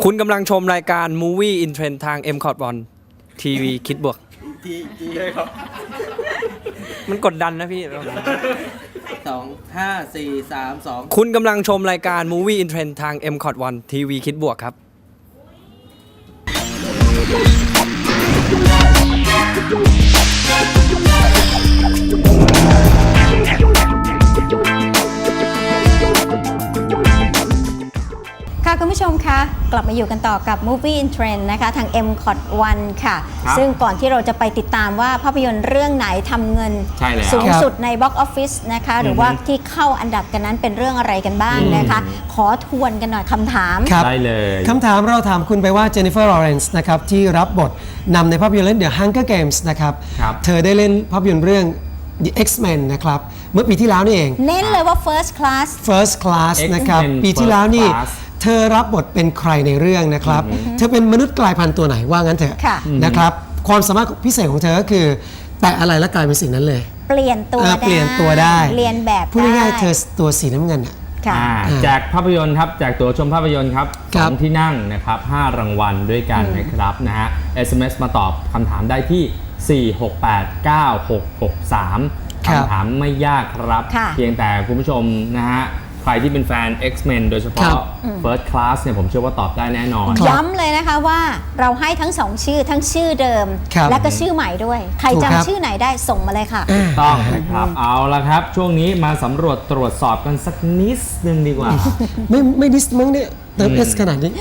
คุณกำลังชมรายการ Movie in Trend ทาง m c o t 1ทีวีคิดบวก ทีทีเลยครับมันกดดันนะพี่ สองห้าสี่สามสองคุณกำลังชมรายการ Movie in Trend ทาง m c o t 1ทีวีคิดบวกครับ ค่ะคุณผู้ชมคะกลับมาอยู่กันต่อกับ Movie in Trend นะคะ ทาง m c o t 1ค่ะ ครับซึ่งก่อนที่เราจะไปติดตามว่าภาพยนตร์เรื่องไหนทำเงินใช่แล้วสูงสุดใน Box Office นะคะ หรือว่าที่เข้าอันดับกันนั้นเป็นเรื่องอะไรกันบ้างนะคะ ขอทวนกันหน่อยคำถาม ครับ ได้เลย คำถามเราถามคุณไปว่าเจนนิเฟอร์ลอเรนซ์นะครับที่รับบทนำในภาพยนตร์เรื่อง The Hunger Games นะครับครับ เธอได้เล่นภาพยนตร์เรื่อง The X-Men นะครับเมื่อปีที่แล้วนี่เอง เน้นเลยว่า First Class First Class X-Men นะครับ ปีที่แล้วนี่ First Class เธอรับบทเป็นใครในเรื่องนะครับ เธอเป็นมนุษย์กลายพันธุ์ตัวไหนว่างั้นเถอะค่ะ นะครับ ความสามารถพิเศษของเธอก็คือ แตะอะไรแล้วกลายเป็นสิ่งนั้นเลยเปลี่ยนตัวเออได้เปลี่ยนตัวได้เรียนแบบพูดง่ายๆได้เธอตัวสีน้ำเงินอะ ค่ะ อ่าแจกภาพยนตร์ครับแจกตั๋วชมภาพยนตร์ครับคสรับองที่นั่งนะครับ5รางวัลด้วยกันนะครับนะฮะ SMS มาตอบคำถามได้ที่ 4689663 ครับ คำถามไม่ยากครับ ค่ะ เพียงแต่คุณผู้ชมนะฮะ ใครที่เป็นแฟน X-Men โดยเฉครัพาะบ First Class เนี่ยผมเชื่อว่าตอบได้แน่นอนครับย้ำเลยนะคะว่าเราให้ทั้งสองชื่อทั้งชื่อเดิมครับและก็ชื่อใหม่ด้วย ใครถูกครับจำชื่อไหนได้ส่งมาเลยค่ะต้องนะครับ เอาละครับ ช่วงนี้มาสำรวจตรวจสอบกันสักนิดนึงดีกว่า ไม่ไม่ดิสมั้งเนี่ยเติมเอสขนาดนี้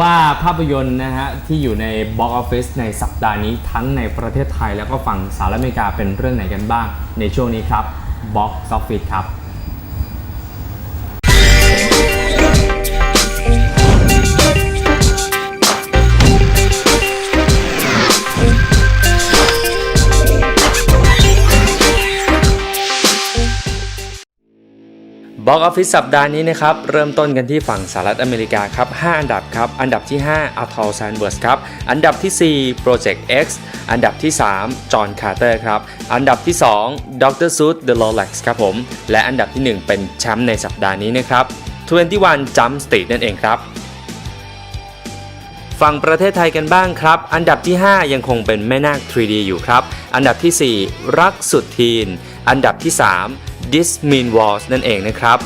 ว่าภาพยนตร์นะฮะ ที่อยู่ใน Box Office ในสัปดาห์นี้ทั้งในประเทศไทยแล้วก็ฝั่งสหรัฐอเมริกาเป็นเรื่องไหนกันบ้าง ในช่วงนี้ครับ Box Office ครับ บ็อกออฟฟิศสัปดาห์นี้นะครับ เริ่มต้นกันที่ฝั่งสหรัฐอเมริกาครับ 5 อันดับครับ อันดับที่5 a t o l s a n d b e r s ครับ อันดับที่ 4 Project X อันดับที่3 John Carter ครับ อันดับที่ 2 Dr. Seuss The Rolex ครับผม และอันดับที่ 1 เป็นแชมป์ในสัปดาห์นี้นะครับ21 Jump Street นั่นเองครับฝั่งประเทศไทยกันบ้างครับ อันดับที่ 5 ยังคงเป็นแม่นาค 3D อยู่ครับ อันดับที่ 4 รักสุดทีน อันดับที่ 3 This Mean Walls นั่นเองนะครับ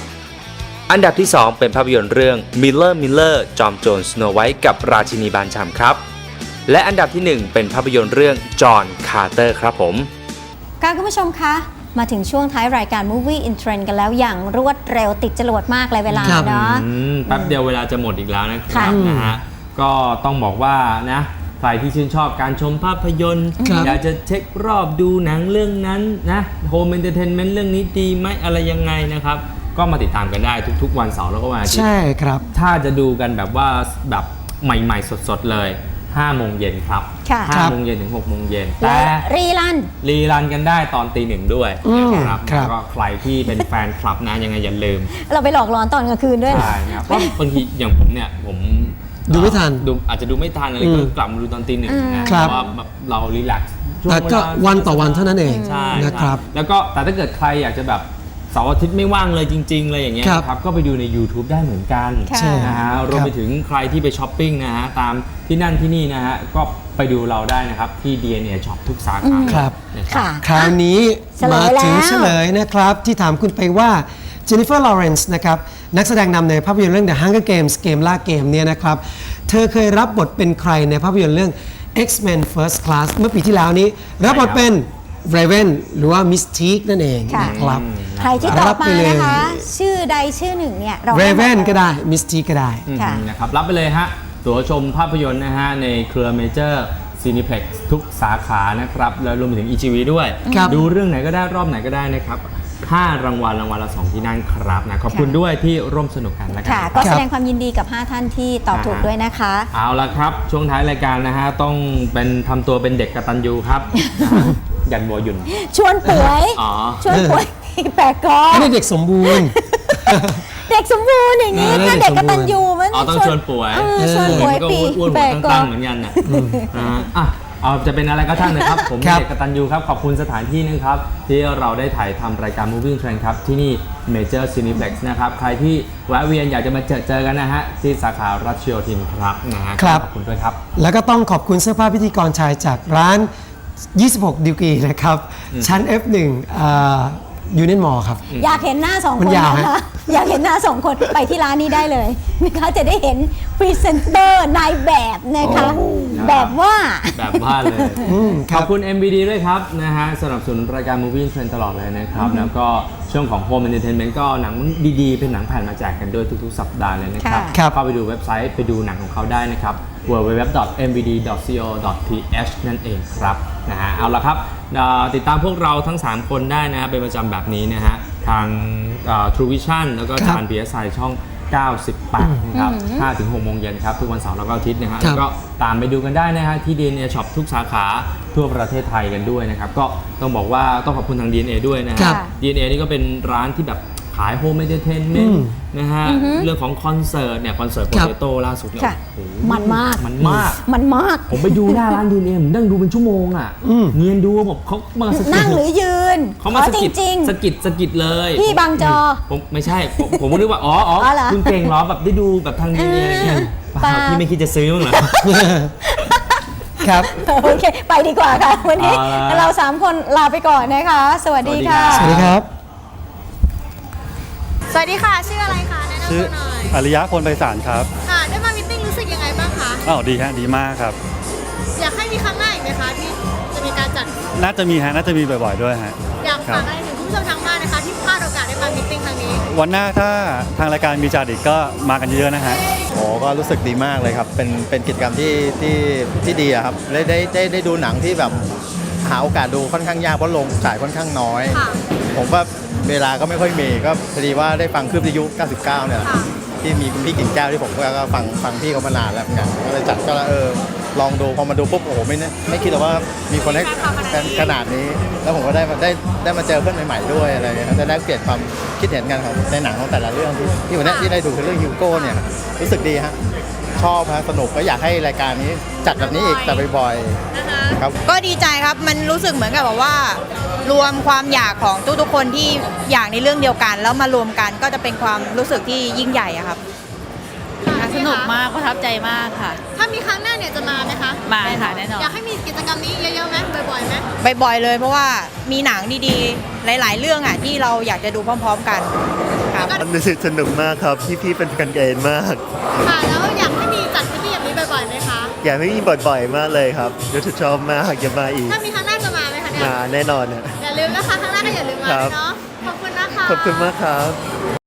อันดับที่ 2 เป็นภาพยนตร์เรื่อง Miller Miller จอมโจรสโนไวท์กับราชินีบานชามครับ และอันดับที่ 1 เป็นภาพยนตร์เรื่อง John Carter ครับผมค่ะคุณผู้ชมคะมาถึงช่วงท้ายรายการ Movie in Trend กันแล้วอย่างรวดเร็วติดจรวดมากเลยเวลาครับเนาะอืมแป๊บเดียวเวลาจะหมดอีกแล้วนะครัค่ะบนะฮะก็ต้องบอกว่านะใค รที่ชื่นชอบการชมภาพยนตร์ ครับอยากจะเช็ครอบดูหนังเรื่องนั้นนะโฮมเอนเตอร์เทนเมนต์เรื่องนี้ดีไหมอะไรยังไงนะครับ ก็มาติดตามกันได้ทุกๆ วันเสาร์แล้วก็วันอาทิตย์ ใช่ครับ ถ้าจะดูกันแบบว่าแบบใหม่ๆ สดๆ เลย5โมงเย็นครับค่ะ5โมงเย็นถึง6โมงเย็นและแต่รีลัน รีรันกันได้ตอนตีหนึ่งด้วยอืมครับครับ แล้วก็ใครที่เป็นแฟนคลับนะยังไงอย่าลืมเราไปหลอกหลอนตอนกลางคืนด้วยนะใช่ครับเพราะบางทีอย่างผมเนี่ยผม ดูไม่ทัน ดูอาจจะดูไม่ทันอะไรอืมก็กลับมาดูตอนตีหนึ่งนะคเพรับราะว่าแบบเรารีแลกซ์ช่วงแต่ก็เาวันต่อวันเท่านั้นเองใช่นะครับใช่แล้วก็แต่ถ้าเกิดใครอยากจะแบบเสาร์อาทิตย์ไม่ว่างเลยจริงๆเลยอย่างเงี้ยครับนะครับก็ไปดูใน YouTube ได้เหมือนกันค่ะใช่นะฮะรวมไปถึงใครที่ไปช้อปปิ้งนะฮะตามที่นั่นที่นี่นะฮะก็ไปดูเราได้นะครับ ที่ DNA Shop ทุกสาขาครับนะค่ะคราวนี้เฉลยมาถึงแล้วเฉลยนะครับ ที่ถามคุณไปว่าเจนนิเฟอร์ลอเรนซ์นะครับนักแสดงนำในภาพยนตร์เรื่อง The Hunger Games เกมล่าเกมเนี่ยนะครับเธอเคยรับบทเป็นใครในภาพยนตร์เรื่อง X-Men First Class เมื่อปีที่แล้วนี้ รับบทเป็น Raven หรือว่า Mystique นั่นเองค่ะนะครับใครที่ตอบรับไปมาเลยนะคะ ชื่อใดชื่อหนึ่งเนี่ยเราให้หมด Raven เลยก็ได้ Mystique ก็ได้ค่ะอืมนะครับรับไปเลยฮะตั๋วชมภาพยนตร์นะฮะในเครือเมเจอร์ซีนิเพล็กทุกสาขานะครับ แล้วรวมไปถึง EGV ด้วยครับดูเรื่องไหนก็ได้รอบไหนก็ได้นะครับ 5 รางวัลรางวัลละ 2 ที่นั่งครับนะขอบคุณค่ะด้วยที่ร่วมสนุกกันนะครัค่ะบก็ครัแสบดงความยินดีกับ 5 ท่านที่ตอบถูกอ่าฮะด้วยนะคะ เอาละครับ ช่วงท้ายรายการนะฮะ ต้องเป็นทำตัวเป็นเด็กกตัญญูครับ ยันบัวหยุ่น ชวนป่วย อ๋อ ชวนป่วยแปลกกออันนี้เด็กสมบูรณ์ เด็กสมบูรณ์อย่างนี้เออถ้าเด็กกตัญญูมันอ๋อต้องชวนป่วยเออชวนป่วยก็ปีอ้วนๆหัแปวลกกอตั้งๆเหมือนกันนะอ่าอะ เอาจะเป็นอะไรก็ช่างนะครับ ผมครับเอกกตันยูครับ ขอบคุณสถานที่นะครับ ที่เราได้ถ่ายทำรายการ Moving Trend ครับ ที่นี่ Major Cineplex นะครับ ใครที่แวะเวียนอยากจะมาเจอเจอกันนะฮะ ที่สาขารัชโยธินครับนะฮะครับ ขอบคุณด้วยครับ แล้วก็ต้องขอบคุณเสื้อผ้าพิธีกรชายจากร้าน 26 ดิวกีนะครับ ชั้น F1 ยูเนียนมอครับ อยากเห็นหน้าสองคมันนยาวนะฮะ คะ อยากเห็นหน้าสองคนไปที่ร้านนี้ได้เลยนะคะจะได้เห็นพรีเซนเตอร์นายแบบนะคะ โอ้ครับแบบว่า แบบว่าเลย อืมคขรัอบบคุณ MVD ด้วยครับนะฮะสนับสนุนรายการ Movie Trend ตลอดเลยนะครับ แล้วก็ช่วงของ Home Entertainment ก็หนังดีๆ เป็นหนังแผ่นมาแจกกันด้วยทุกๆ สัปดาห์เลยนะครับ ค่ะ ครับ เข้าไปดูเว็บไซต์ไปดูหนังของเขาได้นะครับ www.mvd.co.th นั่นเองครับนะฮะเอาละครับเอ่อติดตามพวกเราทั้ง 3 คนได้นะฮะเป็นประจำแบบนี้นะฮะทางเอ่อ True Vision แล้วก็ครับจาน PSI ช่อง 98นะครับ5ถึง6โมงเย็นครับ ทุกวันเสาร์แล้วก็อาทิตย์นะฮะครับแล้วก็ตามไปดูกันได้นะฮะที่ DNA Shop ทุกสาขาทั่วประเทศไทยกันด้วยนะครับ ก็ต้องบอกว่าต้องขอบคุณทาง DNA ด้วยนะครัฮะบ DNA นี่ก็เป็นร้านที่แบบ ขายโฮมเอนเตอร์เทนเมนอืต์มนะฮะ เรื่องของคอนเสิร์ตเนี่ยคอนเสิร์ตโปครับเตโต้ล่าสุดเนี่ยค่ะโอ้โหมันมากมันมาก มันมาก ผมไปดูหน้าร้านดีเอ็มนั่งดูเป็นชั่วโมงอะอืมเนียนดูบอกเขามาสะกิดนั่งหรือยืนเขามาอ๋อสะกิดจริงสะกิดสะกิดเลยพี่บังจอผมไม่ใช่ผมผมก็นึกว่า อ๋ออ๋ออ๋อเหรอคุณเก่งเหรอแบบได้ดูแบบทางดีเอ็อะไรเงี้ยอ่าเปล่าเปล่าพี่ไม่คิดจะซื้อมั้างเหรอครับๆโอเค ไปดีกว่าค่ะ วันนี้เอาละเราสามคนลาไปก่อนนะคะ สวัสดีค่ะ สวัสดีครับ สวัสดีค่ะ ชื่ออะไรคะแนะนำชื่อตัวหน่อยอริยะพลไพศาลครับค่ะได้มามิทติ้งรู้สึกยังไงบ้างคะอ้าวดีฮะดีมากครับ อยากให้มีครั้งหน้าอีกไหมคะที่จะมีการจัดน่าจะมีฮะน่าจะมีบ่อยๆด้วยฮะ อยากฝากอะไรถึงคุณผู้ชมทางบ้านนะคะ ที่พลาดโอกาสได้มามิทติ้งครั้งนี้วันหน้าถ้าทางรายการมีจัดอีกก็มากันเยอะๆนะฮะ โอ้ก็รู้สึกดีมากเลยครับ เป็นเป็นกิจกรรมที่ที่ที่ดีอะครับได้ได้ได้ได้ดูหนังที่แบบหาโอกาสดูค่อนข้างยากเพราะลงฉายค่อนข้างน้อย ค่ะ ผมก็ เวลาก็ไม่ค่อยมีก็พอดีว่าได้ฟังคลื่นวิทยุ 99 เนี่ยแหละค่ะที่มีคุณพี่กิ่งแก้วที่ผมก็ก็ฟังฟังพี่เขามานานแล้วเหมือนกันก็เลยจัดก็เออลองดูพอมาดูปุ๊บโอ้โหไม่นึกไม่คิดเลยว่ามีคนให้กันขนาดนี้ แล้วผมก็ได้มาได้ได้มาเจอเพื่อนใหม่ๆด้วยอะไรเงี้ยครับได้แลกเปลี่ยนความคิดเห็นกันของในหนังของแต่ละเรื่องที่ที่วันเนี้ยที่ได้ดูคือเรื่องฮิวโก้เนี่ยรู้สึกดีฮะ ชอบฮะสนุกก็อยากให้รายการนี้จัดแบบนี้อีกแต่บ่อยๆนะคะครับ ก็ดีใจครับมันรู้สึกเหมือนกับแบบว่า รวมความอยากของทุกๆคนที่อยากในเรื่องเดียวกัน แล้วมารวมกันก็จะเป็นความรู้สึกที่ยิ่งใหญ่อะครับ สนุกมากประทับใจมากค่ะ ถ้ามีครั้งหน้าเนี่ยจะมาไหมคะมาค่ะแน่นอน อยากให้มีกิจกรรมนี้เยอะๆไหมบ่อยๆไหมบ่อยๆเลยเพราะว่ามีหนังดีๆ หลาย ๆ เรื่องอะที่เราอยากจะดูพร้อม ๆ กันครับ มันรู้สึกสนุกมากครับ พี่ๆเป็นกันเกณฑ์มาก ค่ะแล้วอยากให้มี จัดมิทติ้งแบบนี้บ่อยๆไหมคะ อยากให้มีบ่อยๆมากเลยครับเดี๋ยวจะชอบมากอย่ามาอีก ถ้ามีครั้งหน้าจะมาไหมคะเนี่ยมาแน่นอนนะ อย่าลืมนะคะครั้งหน้าก็อย่าลืมมาครับ เนาะ ขอบคุณนะคะ ขอบคุณมากครับ